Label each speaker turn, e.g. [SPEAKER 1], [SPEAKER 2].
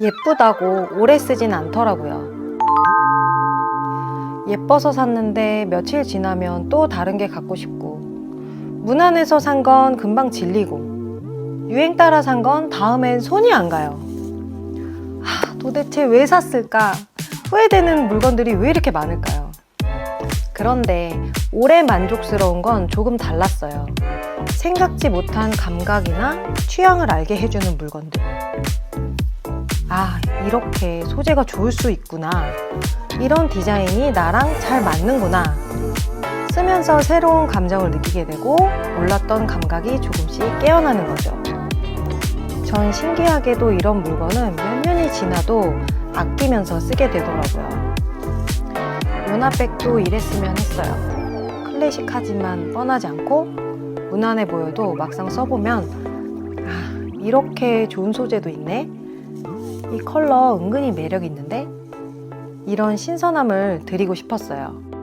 [SPEAKER 1] 예쁘다고 오래 쓰진 않더라고요. 예뻐서 샀는데 며칠 지나면 또 다른 게 갖고 싶고 무난해서 산 건 금방 질리고 유행 따라 산 건 다음엔 손이 안 가요. 하, 도대체 왜 샀을까? 후회되는 물건들이 왜 이렇게 많을까요? 그런데 올해 만족스러운 건 조금 달랐어요. 생각지 못한 감각이나 취향을 알게 해주는 물건들. 아, 이렇게 소재가 좋을 수 있구나. 이런 디자인이 나랑 잘 맞는구나. 쓰면서 새로운 감정을 느끼게 되고 몰랐던 감각이 조금씩 깨어나는 거죠. 전 신기하게도 이런 물건은 몇 년이 지나도 아끼면서 쓰게 되더라고요. 요나백도 이랬으면 했어요. 클래식하지만 뻔하지 않고 무난해 보여도 막상 써보면 아, 이렇게 좋은 소재도 있네. 이 컬러 은근히 매력 있는데 이런 신선함을 드리고 싶었어요.